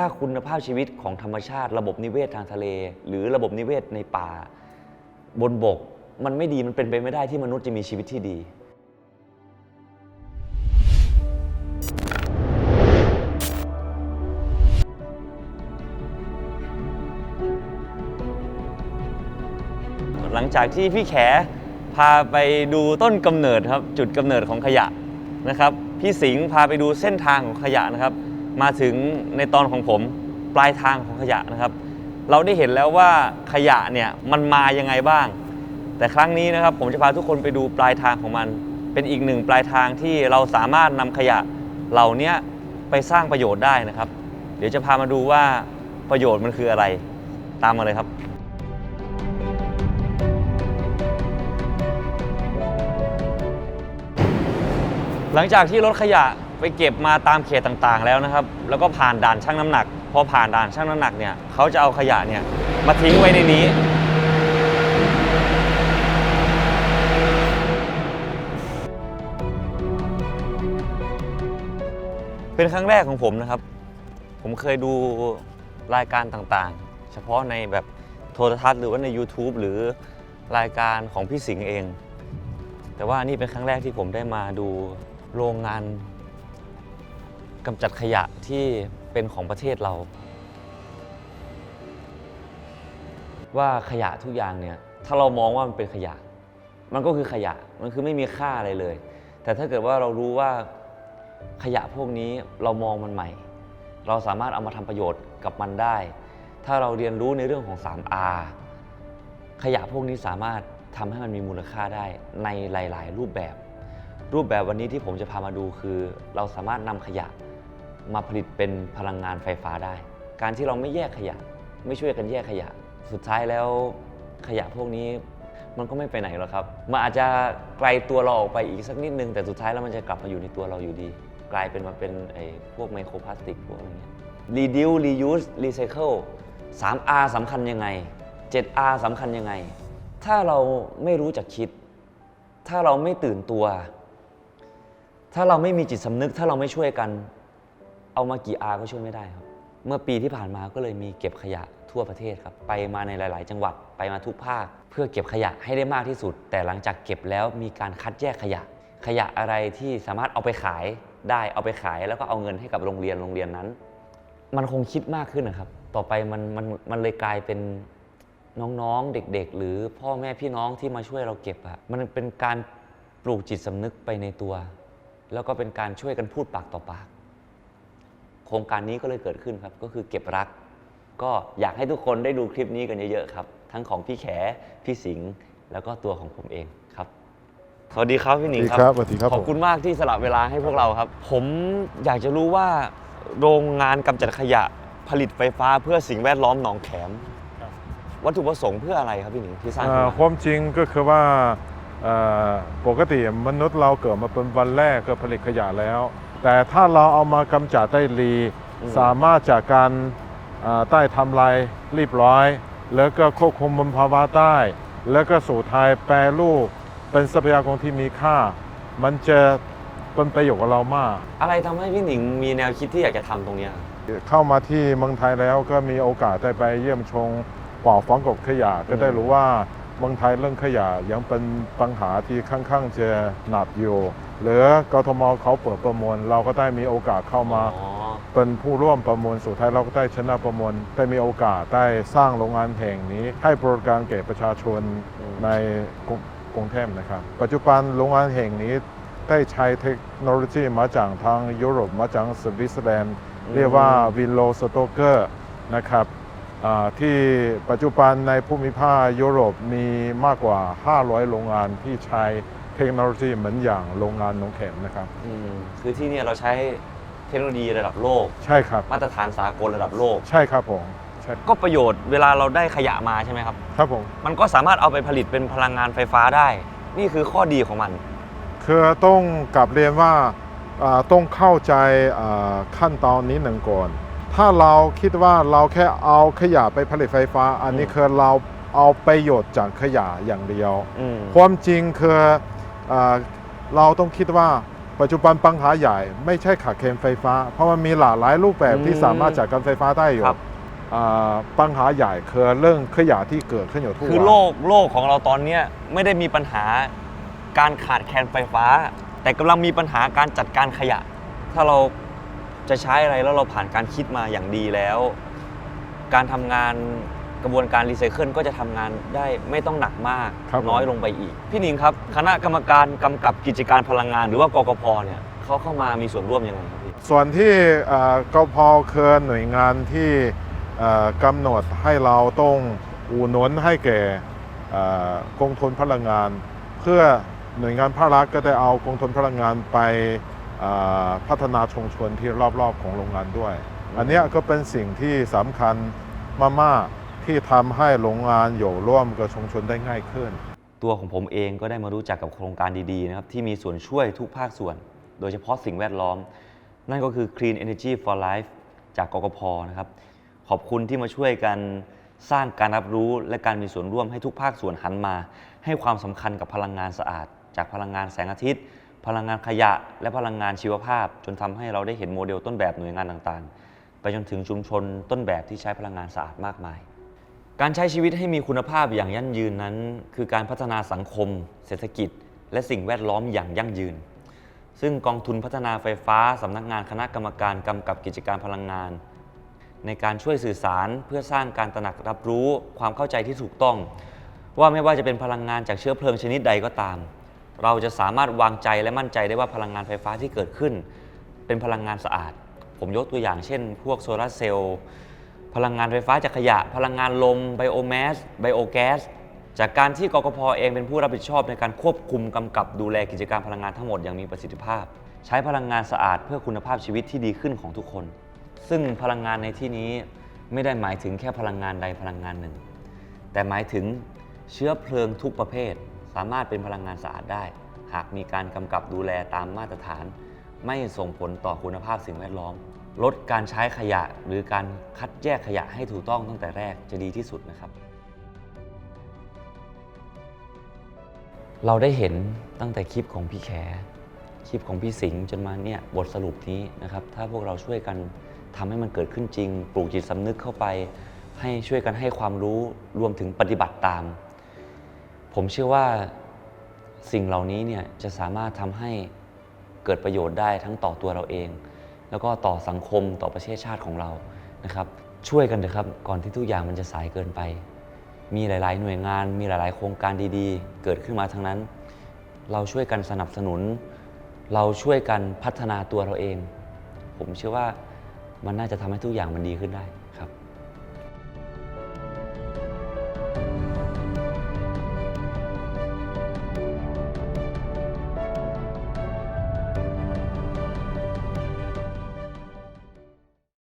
ถ้าคุณภาพชีวิตของธรรมชาติ ระบบนิเวศทางทะเล หรือระบบนิเวศในป่า บนบก มันไม่ดีมันเป็นไปไม่ได้ที่มนุษย์จะมีชีวิตที่ดี หลังจากที่พี่แขพาไปดูต้นกำเนิดครับ จุดกำเนิดของขยะนะครับ พี่สิงห์พาไปดูเส้นทางของขยะนะครับ มาถึงในตอนของผมปลายทางของขยะนะครับ เราได้เห็นแล้วว่าขยะเนี่ยมันมายังไงบ้าง แต่ครั้งนี้นะครับผมจะพาทุกคนไปดูปลายทางของมัน เป็นอีกหนึ่งปลายทางที่เราสามารถนำขยะเหล่านี้ไปสร้างประโยชน์ได้นะครับ เดี๋ยวจะพามาดูว่าประโยชน์มันคืออะไร ตามมาเลยครับหลังจากที่รถขยะ ไปเก็บมาตามเขตต่างๆ แล้วนะครับ แล้วก็ผ่านด่านชั่งน้ำหนัก พอผ่านด่านชั่งน้ำหนักเนี่ยเขาจะเอาขยะเนี่ยมาทิ้งไว้ในนี้ เป็นครั้งแรกของผมนะครับ ผมเคยดูรายการต่างๆ เฉพาะในแบบโทรทัศน์หรือว่าใน YouTube หรือรายการของพี่สิงห์เอง แต่ว่านี่เป็นครั้งแรกที่ผมได้มาดูโรงงาน กำจัดขยะที่เป็นของประเทศเรา ว่าขยะทุกอย่างเนี่ยถ้าเรามองว่ามันเป็นขยะ มันก็คือขยะมันคือไม่มีค่าอะไรเลย แต่ถ้าเกิดว่าเรารู้ว่าขยะพวกนี้เรามองมันใหม่ เราสามารถเอามาทำประโยชน์กับมันได้ ถ้าเราเรียนรู้ในเรื่องของ 3R ขยะพวกนี้สามารถทำให้มันมีมูลค่าได้ในหลาย ๆ รูปแบบ รูปแบบวันนี้ที่ผมจะพามาดูคือ เราสามารถนำขยะ มาผลิตเป็นพลังงานไฟฟ้าได้ การที่เราไม่แยกขยะ ไม่ช่วยกันแยกขยะ สุดท้ายแล้วขยะพวกนี้มันก็ไม่ไปไหนหรอกครับ มันอาจจะไกลตัวเราออกไปอีกสักนิดนึง แต่สุดท้ายแล้วมันจะกลับมาอยู่ในตัวเราอยู่ดี กลายเป็นมาเป็นไอ้พวกไมโครพลาสติกพวกนี้ reduce reuse recycle 3R สำคัญยังไง 7R สำคัญยังไง ถ้าเราไม่รู้จักคิด ถ้าเราไม่ตื่นตัว ถ้าเราไม่มีจิตสำนึก ถ้าเราไม่ช่วยกัน เอามากี่อาก็ช่วยไม่ได้ครับ เมื่อปีที่ผ่านมาก็เลยมีเก็บขยะทั่วประเทศครับ ไปมาในหลาย ๆ จังหวัดไปมาทุกภาค เพื่อเก็บขยะให้ได้มากที่สุด แต่หลังจากเก็บแล้วมีการคัดแยกขยะ ขยะอะไรที่สามารถเอาไปขายได้เอาไปขายแล้วก็เอาเงินให้กับโรงเรียนโรงเรียนนั้น มันคงคิดมากขึ้นนะครับ ต่อไปมันมันมันเลยกลายเป็นน้องๆเด็ก ๆ หรือพ่อแม่พี่น้องที่มาช่วยเราเก็บอะมันเป็นการปลูกจิตสำนึกไปในตัว แล้วก็เป็นการช่วยกันพูดปากต่อปาก โครงการนี้ก็เลยเกิดขึ้นครับ ก็คือเก็บรัก ก็อยากให้ทุกคนได้ดูคลิปนี้กันเยอะๆครับ ทั้งของพี่แข พี่สิงห์แล้วก็ตัวของผมเองครับ สวัสดีครับพี่หนิงสวัสดีครับสวัสดีครับขอบคุณมากที่สละเวลาให้พวกเราครับ ผมอยากจะรู้ว่า โรงงานกำจัดขยะผลิตไฟฟ้าเพื่อสิ่งแวดล้อมหนองแขมวัตถุประสงค์เพื่ออะไรครับพี่หนิงที่สร้างเอ่ขึ้นอมาความจริงก็คือว่าเอ่อปกติมนุษย์เราเกิดมาเป็นวันแรกก็ผลิตขยะแล้ว แต่ถ้าเราเอามากำจัดได้ดีสามารถจากการเอ่อใต้ทำลายเรียบร้อย แล้วก็ควบคุมมลภาวะใต้ แล้วก็สู่ไทยแปรรูปเป็นทรัพยากรที่มีค่า มันจะเป็นประโยชน์กับเรามาก อะไรทำให้พี่หนิงมีแนวคิดที่อยากจะทำตรงเนี้ยเข้ามาที่เมืองไทยแล้วก็มีโอกาสได้ไปเยี่ยมชมป่าฟังกบขยะก็ได้รู้ว่าเมืองไทยเรื่องขยะยังเป็นปัญหาที่ค่อนข้างจะหนักอยู่ หรือกทมเขาเปิดประมวลเราก็ได้มีโอกาสเข้ามา อ๋อเป็นผู้ร่วมประมวลสุดท้ายเราก็ได้ชนะประมวลได้มีโอกาสได้สร้างโรงงานแห่งนี้ ให้บริการแก่ประชาชนอืมในกรุงกรุงเทพนะครับ ปัจจุบันโรงงานแห่งนี้ได้ใช้เทคโนโลยีมาจากทางยุโรปมาจากสวิตเซอร์แลนด์เรียกว่าวินโลสโตเกอร์นะครับอ่าที่ปัจจุบันในภูมิภาคยุโรปมีมากกว่า 500 โรงงานที่ใช้ เทคโนโลยีเหมือนอย่างโรงงานหนองแขมนะครับ อืมคือที่เนี่ยเราใช้เทคโนโลยีระดับโลก ใช่ครับ มาตรฐานสากลระดับโลก ใช่ครับผมใช่ก็ประโยชน์เวลาเราได้ขยะมาใช่ไหมครับ ครับผม มันก็สามารถเอาไปผลิตเป็นพลังงานไฟฟ้าได้ นี่คือข้อดีของมัน คือต้องกลับเรียนว่าอ่าต้องเข้าใจอ่าขั้นตอนนี้หนึ่งก่อน ถ้าเราคิดว่าเราแค่เอาขยะไปผลิตไฟฟ้า อันนี้อืม คือเราเอาประโยชน์จากขยะอย่างเดียว อืม ความจริงคืออา เราต้องคิดว่าปัจจุบันปัญหาใหญ่ไม่ใช่ขาดแคลนไฟฟ้า เพราะมันมีหลากหลายรูปแบบที่อืมสามารถจัดการไฟฟ้าได้อยู่ครับอ่าปัญหาใหญ่คือเรื่องขยะที่เกิดขึ้นอยู่ทุกวันคือโลกโลกของเราตอนเนี้ยไม่ได้มีปัญหาการขาดแคลนไฟฟ้า แต่กำลังมีปัญหาการจัดการขยะ ถ้าเราจะใช้อะไรแล้วเราผ่านการคิดมาอย่างดีแล้ว การทำงาน กระบวนการรีไซเคิลก็จะทำงานได้ไม่ต้องหนักมากครับผม น้อยลงไปอีก พี่หนิงครับ คณะกรรมการกำกับกิจการพลังงาน หรือว่ากกพเนี่ยเขาเข้ามามีส่วนร่วมยังไงครับพี่ ส่วนที่เอ่อกพคือหน่วยงานที่เอ่อกำหนดให้เราต้องอุดหนุนให้แก่เอ่อกองทุนพลังงาน เพื่อหน่วยงานภาครัฐก็ได้เอากองทุนพลังงานไปเอ่อพัฒนาชุมชนที่รอบๆของโรงงานด้วย อันเนี้ยก็เป็นสิ่งที่สำคัญมากๆ ที่ทำให้โรงงานอยู่ร่วมกับชุมชนได้ง่ายขึ้น ตัวของผมเองก็ได้มารู้จักกับโครงการดีๆนะครับที่มีส่วนช่วยทุกภาคส่วน โดยเฉพาะสิ่งแวดล้อม นั่นก็คือ Clean Energy for Life จากกกพนะครับ ขอบคุณที่มาช่วยกันสร้างการรับรู้และการมีส่วนร่วมให้ทุกภาคส่วนหันมา ให้ความสำคัญกับพลังงานสะอาด จากพลังงานแสงอาทิตย์ พลังงานขยะ และพลังงานชีวภาพ จนทำให้เราได้เห็นโมเดลต้นแบบหน่วยงานต่างๆ ไปจนถึงชุมชนต้นแบบที่ใช้พลังงานสะอาดมากมาย การใช้ชีวิตให้มีคุณภาพอย่างยั่งยืนนั้น คือการพัฒนาสังคม เศรษฐกิจ และสิ่งแวดล้อมอย่างยั่งยืน ซึ่งกองทุนพัฒนาไฟฟ้าสำนักงานคณะกรรมการกำกับกิจการพลังงาน ในการช่วยสื่อสารเพื่อสร้างการตระหนักรับรู้ความเข้าใจที่ถูกต้อง ว่าไม่ว่าจะเป็นพลังงานจากเชื้อเพลิงชนิดใดก็ตาม เราจะสามารถวางใจและมั่นใจได้ว่าพลังงานไฟฟ้าที่เกิดขึ้น เป็นพลังงานสะอาด ผมยกตัวอย่างเช่น พวกโซลาร์เซลล์ ลังงานไฟฟ้าจากขยะ พลังงานลม ไบโอแมส ไบโอแก๊ส จากการที่กกพเองเป็นผู้รับผิดชอบในการควบคุมกำกับดูแลกิจการพลังงานทั้งหมดอย่างมีประสิทธิภาพ ใช้พลังงานสะอาดเพื่อคุณภาพชีวิตที่ดีขึ้นของทุกคน ซึ่งพลังงานในที่นี้ไม่ได้หมายถึงแค่พลังงานใดพลังงานหนึ่ง แต่หมายถึงเชื้อเพลิงทุกประเภท สามารถเป็นพลังงานสะอาดได้ หากมีการกำกับดูแลตามมาตรฐาน ไม่ส่งผลต่อคุณภาพสิ่งแวดล้อม ลดการใช้ขยะหรือการคัดแยกขยะให้ถูกต้องตั้งแต่แรกจะดีที่สุดนะครับ เราได้เห็นตั้งแต่คลิปของพี่แข คลิปของพี่สิงห์จนมาเนี่ยบทสรุปนี้นะครับ ถ้าพวกเราช่วยกันทำให้มันเกิดขึ้นจริง ปลูกจิตสำนึกเข้าไป ให้ช่วยกันให้ความรู้รวมถึงปฏิบัติตาม ผมเชื่อว่าสิ่งเหล่านี้เนี่ยจะสามารถทำให้เกิดประโยชน์ได้ทั้งต่อตัวเราเอง แล้วก็ต่อสังคมต่อประเทศชาติของเรานะครับ ช่วยกันเถอะครับก่อนที่ทุกอย่างมันจะสายเกินไป มีหลาย ๆ หน่วยงาน มีหลาย ๆ โครงการดี ๆ เกิดขึ้นมาทั้งนั้น เราช่วยกันสนับสนุน เราช่วยกันพัฒนาตัวเราเอง ผมเชื่อว่ามันน่าจะทำให้ทุกอย่างมันดีขึ้นได้ครับ